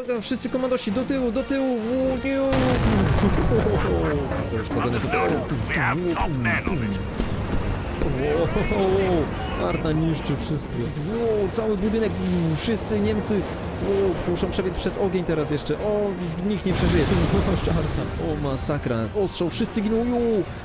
Uwaga, wszyscy komandosi do tyłu, do tyłu! U, nie, u. Bardzo uszkodzony tutaj. Arta niszczy wszystko. Cały budynek, wszyscy Niemcy o, muszą przebiec przez ogień teraz jeszcze. O, nikt nie przeżyje. Tu jeszcze Arta. O, masakra. Ostrzał, wszyscy giną. Jo,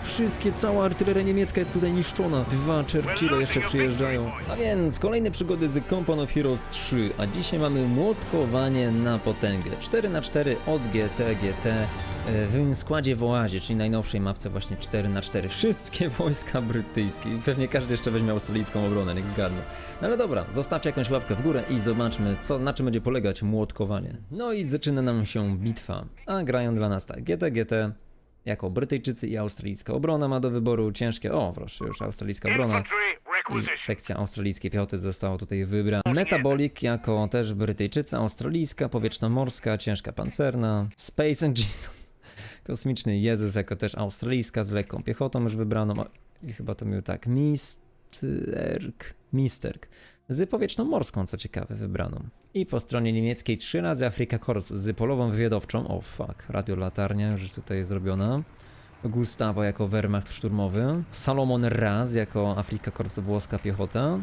wszystkie, cała artyleria niemiecka jest tutaj niszczona. Dwa Churchille jeszcze przyjeżdżają. A więc kolejne przygody z Company of Heroes 3, a dzisiaj mamy młotkowanie na potęgę. 4 na 4 od GT, GT e, w składzie w Oazie, czyli najnowszej mapce właśnie 4 na 4 Wszystkie wojska brytyjskie. Pewnie każdy jeszcze weźmie australijską obronę, niech zgadnę. No ale dobra, zostawcie jakąś łapkę w górę i zobaczmy, co, na czym będzie polegać młotkowanie. No i zaczyna nam się bitwa. A grają dla nas tak, GT, GT, jako Brytyjczycy i australijska obrona ma do wyboru ciężkie. O, proszę, już australijska obrona. I sekcja australijskiej piechoty została tutaj wybrana. Metabolic jako też Brytyjczyca, australijska, powietrznomorska, ciężka pancerna. Space and Jesus. Kosmiczny Jezus jako też australijska z lekką piechotą już wybraną. I chyba to miał tak. Misterk. Misterk. Z powietrznomorską, co ciekawe, wybraną. I po stronie niemieckiej trzy razy Afrika Korps z polową wywiadowczą. O fuck, radiolatarnia już tutaj jest zrobiona. Gustavo jako Wehrmacht szturmowy, Salomon Raz jako Afrika Korps włoska piechota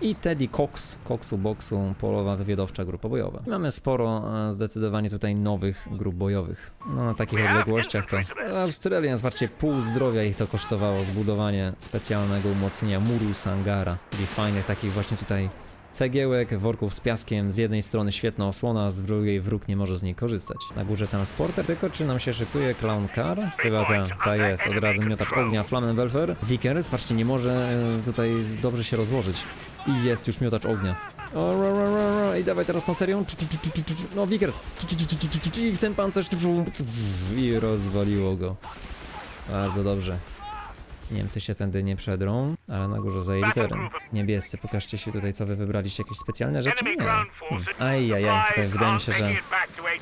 i Teddy Cox, Coxu Boxu, polowa wywiadowcza grupa bojowa. Mamy sporo e, zdecydowanie tutaj nowych grup bojowych. No na takich odległościach to Australia, zobaczcie, pół zdrowia ich to kosztowało zbudowanie specjalnego umocnienia muru Sangara, czyli fajnych takich właśnie tutaj cegiełek, worków z piaskiem, z jednej strony świetna osłona, z drugiej wróg nie może z niej korzystać. Na górze transporter, tylko czy nam się szykuje Clown Car? Chyba ta, ta jest, od razu miotacz ognia, Flammenwerfer. Vickers, patrzcie, nie może e, tutaj dobrze się rozłożyć. I jest już miotacz ognia. O. I dawaj teraz tą serią. No, Vickers. I w ten pancerz. I rozwaliło go. Bardzo dobrze. Niemcy się tędy nie przedrą, ale na górze zajęli teren. Niebiescy, pokażcie się tutaj, co wy wybraliście, jakieś specjalne rzeczy? Nie. Hmm. Ajajaj, tutaj wydaje mi się, że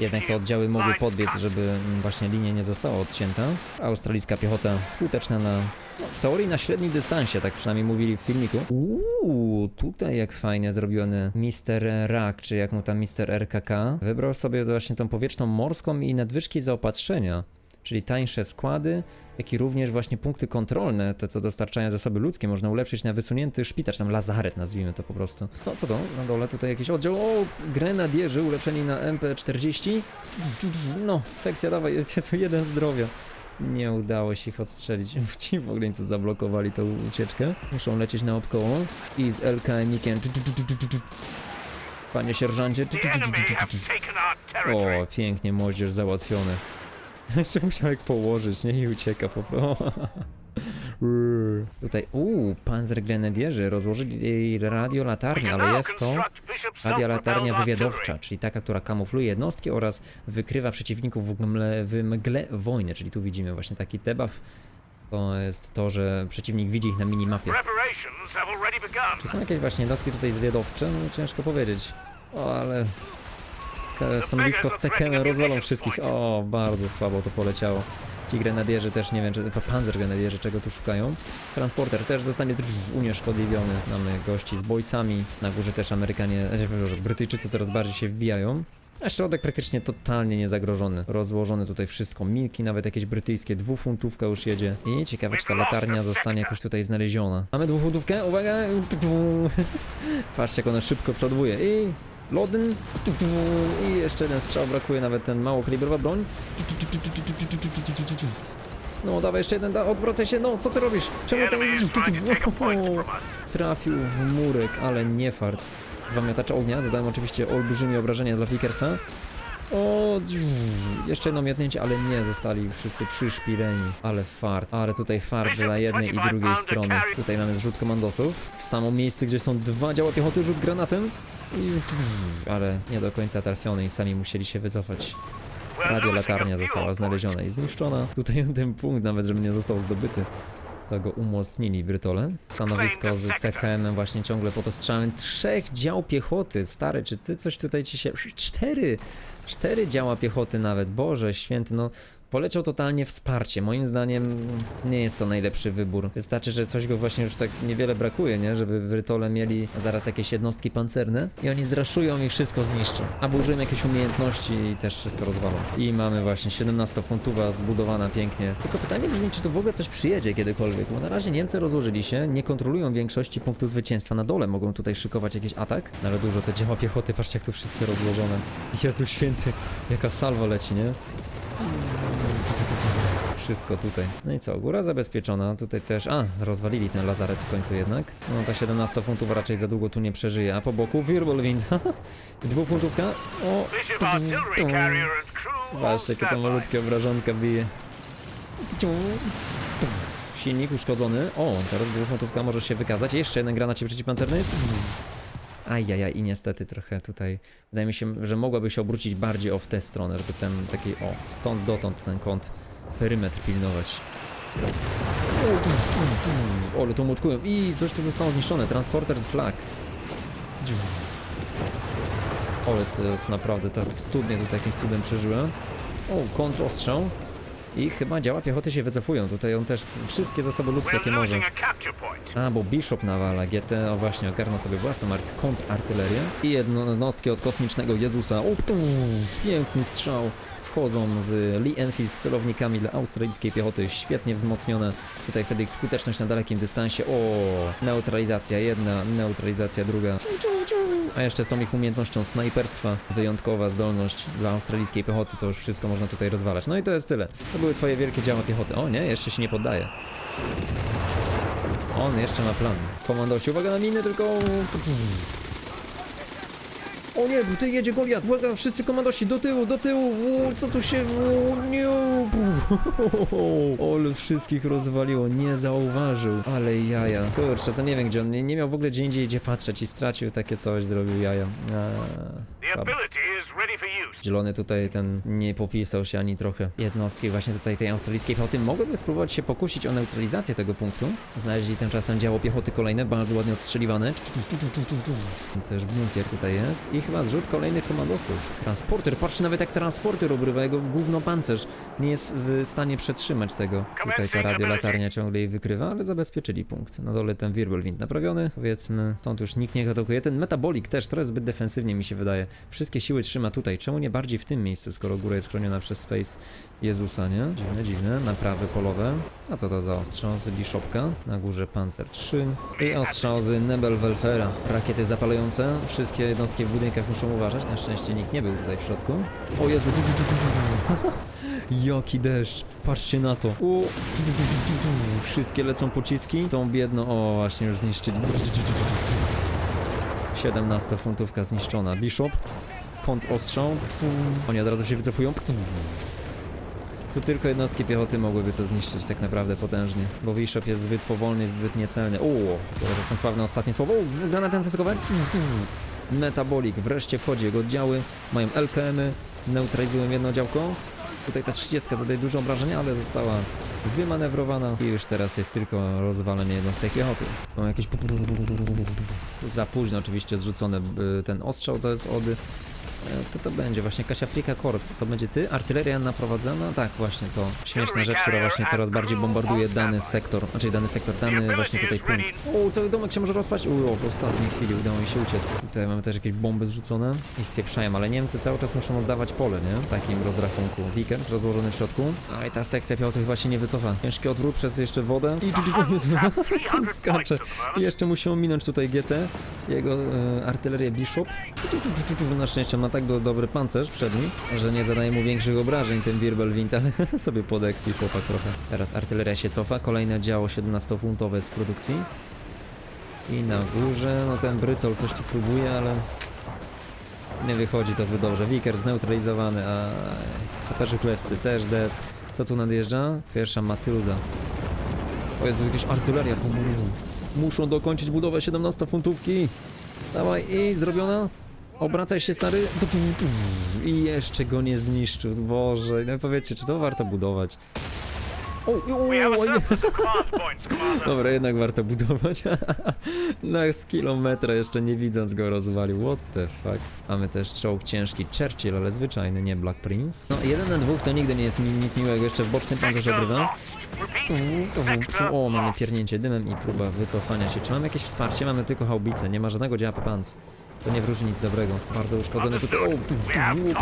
jednak te oddziały mogły podbiec, żeby mm, właśnie linia nie została odcięta. Australijska piechota skuteczna na, no, w teorii na średnim dystansie, tak przynajmniej mówili w filmiku. Uuu, tutaj jak fajnie zrobiony Mr. Rak, czy jak mu tam Mr. RKK. Wybrał sobie właśnie tą powietrzną morską i nadwyżki zaopatrzenia czyli tańsze składy, jak i również właśnie punkty kontrolne, te co dostarczają zasoby ludzkie, można ulepszyć na wysunięty szpital, tam lazaret nazwijmy to po prostu. No co to? Na dole tutaj jakiś oddział, o, grenadierzy ulepszeni na MP40. No, sekcja dawaj, jest, jest jeden zdrowia. Nie udało się ich odstrzelić. Ci w ogóle tu zablokowali tą ucieczkę. Muszą lecieć na obkoło. I z LKM-ikiem. Panie sierżancie. O, pięknie, moździerz załatwiony. Jeszcze musiał jak położyć, nie? I ucieka po prostu. Tutaj, uuu, panzergrenadierzy rozłożyli radiolatarnię, ale jest to radiolatarnia wywiadowcza, czyli taka, która kamufluje jednostki oraz wykrywa przeciwników w mgle, w mgle wojny, czyli tu widzimy właśnie taki debuff. To jest to, że przeciwnik widzi ich na minimapie. Czy są jakieś właśnie jednostki tutaj zwiadowcze? No ciężko powiedzieć. O, ale Stanowisko z cekiem rozwalą wszystkich. O, bardzo słabo to poleciało. Ci grenadierzy też nie wiem, czy panzer grenadierzy czego tu szukają. Transporter też zostanie unieszkodliwiony. Mamy gości z boysami. Na górze też Amerykanie, e, przepraszam, Brytyjczycy coraz bardziej się wbijają. A środek praktycznie totalnie niezagrożony. Rozłożone tutaj wszystko. Milki, nawet jakieś brytyjskie. Dwufuntówka już jedzie. I ciekawe, czy ta latarnia zostanie jakoś tutaj znaleziona. Mamy dwufuntówkę? Uwaga! Patrzcie, jak ona szybko przodwuje. I Lodyn. I jeszcze jeden strzał brakuje, nawet ten mało kalibrowa broń. No, dawaj jeszcze jeden, da, odwracaj się, no, co ty robisz? Czemu ten. Trafił w murek, ale nie fart. Dwa miotacze ognia, zadałem oczywiście olbrzymie obrażenia dla Vickersa. O, jeszcze jedno miotnięcie, ale nie zostali wszyscy przyszpileni. Ale fart, ale tutaj fart dla jednej i drugiej strony. Tutaj mamy zrzut komandosów. W samo miejsce, gdzie są dwa działa piechoty, rzut granatem. I... Ale nie do końca trafiony i sami musieli się wycofać. Radiolatarnia została znaleziona i zniszczona. Tutaj ten punkt nawet, żeby nie został zdobyty. To go umocnili Brytole. Stanowisko z CKM-em właśnie ciągle pod ostrzałem trzech dział piechoty. Stary, czy ty coś tutaj ci się... Cztery! Cztery działa piechoty nawet, Boże święty, no Poleciał totalnie wsparcie. Moim zdaniem nie jest to najlepszy wybór. Wystarczy, że coś go właśnie już tak niewiele brakuje, nie? Żeby Brytole mieli zaraz jakieś jednostki pancerne i oni zraszują i wszystko zniszczą. Albo użyją jakieś umiejętności i też wszystko rozwalą. I mamy właśnie 17-funtowa zbudowana pięknie. Tylko pytanie brzmi, czy to w ogóle coś przyjedzie kiedykolwiek, bo na razie Niemcy rozłożyli się, nie kontrolują większości punktów zwycięstwa na dole, mogą tutaj szykować jakiś atak, no ale dużo te działa piechoty, patrzcie jak tu wszystkie rozłożone. Jezu święty, jaka salwa leci, nie? Wszystko tutaj. No i co, góra zabezpieczona, tutaj też, a, rozwalili ten lazaret w końcu jednak. No ta 17 funtów raczej za długo tu nie przeżyje, a po boku Wirbelwind, dwufuntówka, o, Patrzcie, jakie to malutkie obrażonka bije. Silnik uszkodzony. O, teraz dwufuntówka może się wykazać. Jeszcze jeden granacie przeciwpancerny. Ajajaj, i niestety trochę tutaj wydaje mi się, że mogłaby się obrócić bardziej o w tę stronę, żeby ten taki, o, stąd dotąd ten kąt, perymetr pilnować. O, ale to mutkują. I coś tu zostało zniszczone. Transporter z flag. Ale to jest naprawdę, ta studnia tutaj jakimś cudem przeżyła. O, kontrostrzał. I chyba działa piechoty się wycofują. Tutaj on też wszystkie zasoby ludzkie, jakie może. a bo Bishop nawala GT, o właśnie, ogarnął sobie własną art kontrartylerię. I jednostki od kosmicznego Jezusa. O, piękny strzał. Wchodzą z Lee Enfield z celownikami dla australijskiej piechoty, świetnie wzmocnione. Tutaj wtedy ich skuteczność na dalekim dystansie. O, neutralizacja jedna, neutralizacja druga. A jeszcze z tą ich umiejętnością snajperstwa, wyjątkowa zdolność dla australijskiej piechoty, to już wszystko można tutaj rozwalać. No i to jest tyle. To były twoje wielkie działa piechoty. O nie, jeszcze się nie poddaje. On jeszcze ma plan. Komandosi, uwaga na miny, tylko... O nie, ty jedzie Goliat, uwaga, wszyscy komandosi, do tyłu, do tyłu, o, co tu się, o, nie, ale wszystkich rozwaliło, nie zauważył, ale jaja, kurczę, to nie wiem gdzie on, nie, nie miał w ogóle gdzie indziej gdzie patrzeć i stracił takie coś, zrobił jaja, słabo. Zielony tutaj ten nie popisał się ani trochę. Jednostki właśnie tutaj tej australijskiej piechoty mogłyby spróbować się pokusić o neutralizację tego punktu. Znaleźli tymczasem działo piechoty kolejne, bardzo ładnie odstrzeliwane. Też bunkier tutaj jest. I chyba zrzut kolejnych komandosów. Transporter, patrzcie nawet jak transporter obrywa jego gówno pancerz. Nie jest w stanie przetrzymać tego. Tutaj ta radiolatarnia ciągle jej wykrywa, ale zabezpieczyli punkt. Na dole ten Wirbelwind naprawiony. Powiedzmy, stąd już nikt nie atakuje. Ten Metabolik też trochę zbyt defensywnie mi się wydaje. Wszystkie siły trzyma tutaj. Czemu nie bardziej w tym miejscu, skoro góra jest chroniona przez Space Jezusa, nie? Dziwne, dziwne. Naprawy polowe. A co to za ostrzał z Bishopka? Na górze Panzer 3. I ostrzał z Nebelwerfera. Rakiety zapalające. Wszystkie jednostki w budynkach muszą uważać. Na szczęście nikt nie był tutaj w środku. O Jezu. Jaki deszcz. Patrzcie na to. O. Wszystkie lecą pociski. Tą biedną, o właśnie już zniszczyli. 17 funtówka zniszczona. Bishop. Kąt ostrzał. Oni od razu się wycofują. Tu tylko jednostki piechoty mogłyby to zniszczyć tak naprawdę potężnie, bo Bishop jest zbyt powolny, zbyt niecelny. O, to są sławne ostatnie słowo. O, granat zaskokowy. Metabolik wreszcie wchodzi, jego oddziały mają LKM-y, neutralizują jedno działko. Tutaj ta 30 zadaje dużo obrażenia, ale została wymanewrowana i już teraz jest tylko rozwalenie jednostek piechoty. Mam jakieś za późno oczywiście zrzucone y, ten ostrzał, to jest od E, To to będzie właśnie Kasia Frika Korps. To będzie ty? Artyleria naprowadzana? Tak, właśnie to. Śmieszna rzecz, która właśnie coraz bardziej bombarduje dany sektor. Znaczy dany sektor, dany właśnie tutaj punkt. O, cały domek się może rozpaść. O, w ostatniej chwili udało mi się uciec. Tutaj mamy też jakieś bomby zrzucone i spieprzają, ale Niemcy cały czas muszą oddawać pole, nie? W takim rozrachunku. Wickers rozłożony w środku. A i ta sekcja chyba się nie wycofa. Ciężki odwrót przez jeszcze wodę. I skacze. I jeszcze musi ominąć tutaj GT, jego e, artylerię Bishop. Na szczęście on ma tak do, dobry pancerz przedni, że nie zadaje mu większych obrażeń ten Wirbelwind, ale sobie podekspił chłopak trochę. Teraz artyleria się cofa, kolejne działo 17-funtowe jest w produkcji. I na górze, no ten Brytol coś tu próbuje, ale nie wychodzi to zbyt dobrze. Wicker zneutralizowany, a saperzy królewscy też dead. Co tu nadjeżdża? Pierwsza Matylda. O jest jakaś artyleria. Muszą dokończyć budowę 17-funtówki. Dawaj, i zrobiona. Obracaj się, stary. I jeszcze go nie zniszczył. Boże, no powiedzcie, czy to warto budować? O, o, o, nie. Commander. Dobra, jednak warto budować. Na z kilometra jeszcze nie widząc go rozwalił. What the fuck. Mamy też czołg ciężki Churchill, ale zwyczajny, nie Black Prince. No, jeden na dwóch to nigdy nie jest mi nic miłego. Jeszcze w boczny pancerz obrywa. O, mamy piernięcie dymem i próba wycofania się. Czy mamy jakieś wsparcie? Mamy tylko haubice, nie ma żadnego działa Pans. To nie wróży nic dobrego. Bardzo uszkodzony tutaj. O, on it.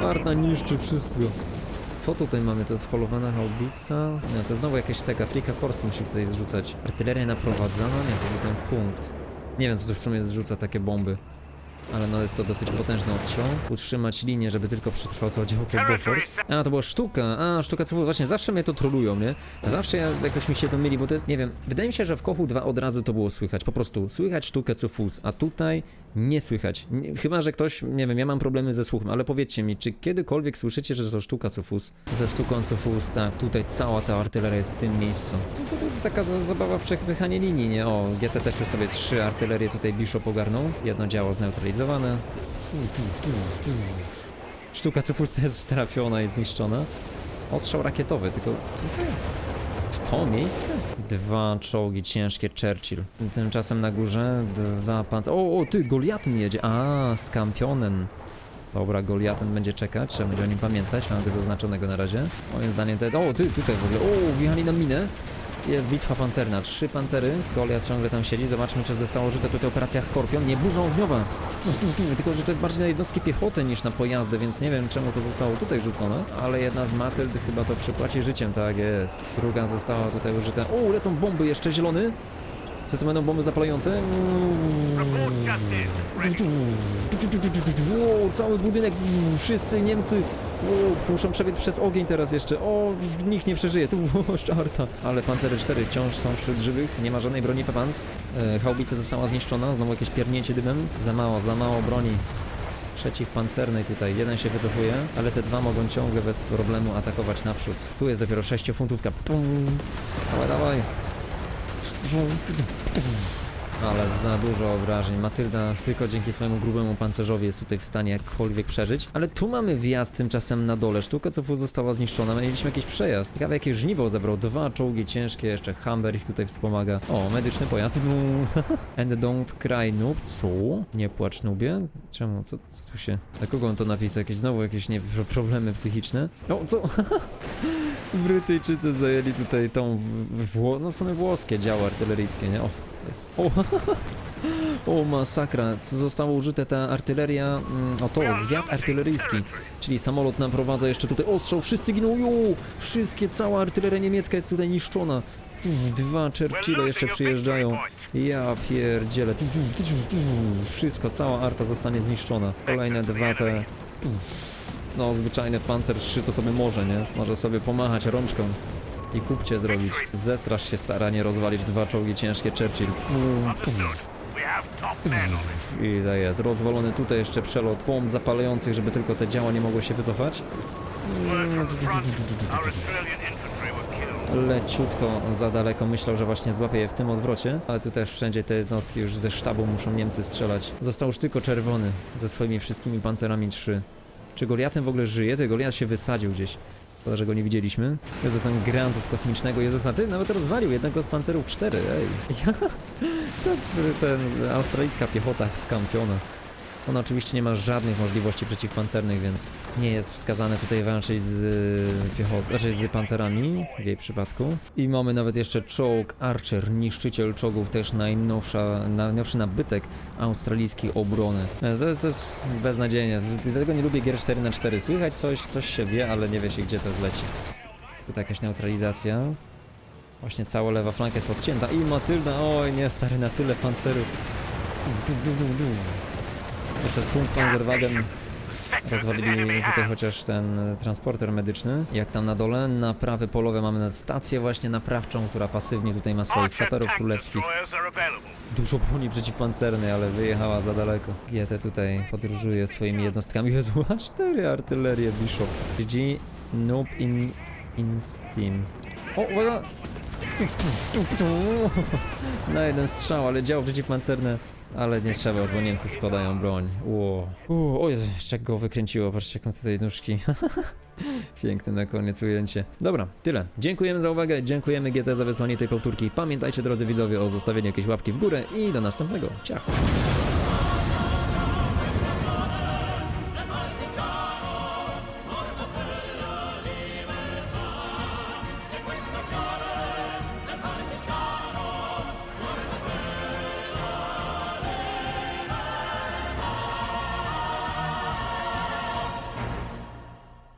o, Arta niszczy wszystko. Co tutaj mamy? To jest holowana haubica? Nie, to znowu jakieś taka Afrika Korsk musi tutaj zrzucać. Artyleria naprowadzana? Nie, to był ten punkt. Nie wiem, co tu w sumie zrzuca takie bomby. Ale no jest to dosyć potężny ostrzał. Utrzymać linię, żeby tylko przetrwał to działko Bofors. A, to była sztuka. A, sztuka co właśnie zawsze mnie to trolują, nie? Zawsze ja jakoś mi się to myli, bo to jest, nie wiem, wydaje mi się, że w Kochu 2 od razu to było słychać. Po prostu słychać sztukę co fus, a tutaj nie słychać. Nie, chyba, że ktoś, nie wiem, ja mam problemy ze słuchem, ale powiedzcie mi, czy kiedykolwiek słyszycie, że to sztuka co fus? Ze sztuką co fus, tak, tutaj cała ta artyleria jest w tym miejscu. Tylko to jest taka za- zabawa w przepychanie linii, nie? O, GT też już sobie trzy artylerie tutaj Bishop ogarnął. Jedno działo zneutralizowane. Sztuka co fus jest trafiona i zniszczona. Ostrzał rakietowy, tylko tutaj w to miejsce? Dwa czołgi ciężkie Churchill. Tymczasem na górze dwa pancerze. O, o, ty, Goliatyn jedzie. A, Skampionen. Dobra, Goliatyn będzie czekać, trzeba będzie o nim pamiętać, mam go zaznaczonego na razie. Moim zdaniem te... O, ty, tutaj w ogóle, o, wjechali na minę. Jest bitwa pancerna, trzy pancery, Goliat ciągle tam siedzi, zobaczmy czy została użyta tutaj operacja Skorpion, nie burza ogniowa. Tylko, że to jest bardziej na jednostki piechoty niż na pojazdy, więc nie wiem czemu to zostało tutaj rzucone, ale jedna z Matyld chyba to przepłaci życiem, tak jest. Druga została tutaj użyta. O, lecą bomby jeszcze, zielony. Co to będą bomby zapalające? O, cały budynek, wszyscy Niemcy o, muszą przebiec przez ogień teraz jeszcze. O, nikt nie przeżyje, tu o, szczarta. Ale pancery 4 wciąż są wśród żywych, nie ma żadnej broni Pepans. E, haubica została zniszczona, znowu jakieś piernięcie dymem. Za mało, za mało broni. Przeciwpancernej tutaj, jeden się wycofuje, ale te dwa mogą ciągle bez problemu atakować naprzód. Tu jest dopiero 6 funtówka. Pum. Dawaj, dawaj. Let's go. Ale za dużo obrażeń. Matylda tylko dzięki swojemu grubemu pancerzowi jest tutaj w stanie jakkolwiek przeżyć. Ale tu mamy wjazd tymczasem na dole. Sztuka co została zniszczona. Mieliśmy jakiś przejazd. Ciekawe jakie żniwo zebrał. Dwa czołgi ciężkie, jeszcze Humber ich tutaj wspomaga. O, medyczny pojazd. And don't cry noob. Co? Nie płacz nubie? Czemu? Co, co tu się... Dla kogo on to napisał? Jakieś znowu jakieś nie, pro- problemy psychiczne? O, co? Brytyjczycy zajęli tutaj tą, no w sumie włoskie działo artyleryjskie, nie? O, jest. O, o masakra, co zostało użyte ta artyleria, mm, o to, zwiat artyleryjski, czyli samolot naprowadza jeszcze tutaj ostrzał, wszyscy giną, jo, wszystkie, cała artyleria niemiecka jest tutaj niszczona. Dwa Churchille jeszcze przyjeżdżają. Ja pierdzielę. Wszystko, cała arta zostanie zniszczona. Kolejne dwa te... No, zwyczajny pancer 3 to sobie może, nie? Może sobie pomachać rączką i kupcie zrobić. Zesrasz się staranie rozwalić dwa czołgi ciężkie Churchill. I tak jest, rozwalony tutaj jeszcze przelot bomb zapalających, żeby tylko te działa nie mogło się wycofać. Leciutko za daleko, myślał, że właśnie złapie je w tym odwrocie, ale tu też wszędzie te jednostki już ze sztabu muszą Niemcy strzelać. Został już tylko czerwony ze swoimi wszystkimi pancerami 3. Czy Goliatem w ogóle żyje? Ty Goliat się wysadził gdzieś. Szkoda, że go nie widzieliśmy. Jezu, ten grant od kosmicznego Jezusa, ty nawet rozwalił jednego z pancerów 4, ej. Ja, to, ten australijska piechota skampiona. Ona oczywiście nie ma żadnych możliwości przeciwpancernych, więc nie jest wskazane tutaj walczyć z piechotą, znaczy z pancerami w jej przypadku. I mamy nawet jeszcze czołg Archer, niszczyciel czołgów, też najnowsza, najnowszy nabytek australijskiej obrony. E, To jest, jest beznadziejnie, dlatego nie lubię gier 4 na 4 Słychać coś, coś się wie, ale nie wie się gdzie to zleci. Tutaj jakaś neutralizacja. Właśnie cała lewa flanka jest odcięta i Matylda, oj nie stary, na tyle pancerów. Du, du, du, du. Jeszcze z Funkpanzerwagen rozwalili tutaj chociaż ten transporter medyczny. Jak tam na dole, naprawy polowe mamy nad stację właśnie naprawczą, która pasywnie tutaj ma swoich saperów tank królewskich. Dużo broni przeciwpancernej, ale wyjechała za daleko. GT tutaj podróżuje swoimi jednostkami. Jezu, a cztery artylerie Bishop. GG Noob in, in Steam. O, uwaga! Na jeden strzał, ale dział przeciwpancerne. Ale nie trzeba już, bo Niemcy składają broń. Ło. Uuu, o Jezu, jeszcze go wykręciło, patrzcie jak on tutaj nóżki. Piękne na koniec ujęcie. Dobra, tyle. Dziękujemy za uwagę, dziękujemy GT za wysłanie tej powtórki. Pamiętajcie drodzy widzowie o zostawieniu jakiejś łapki w górę i do następnego. Ciao.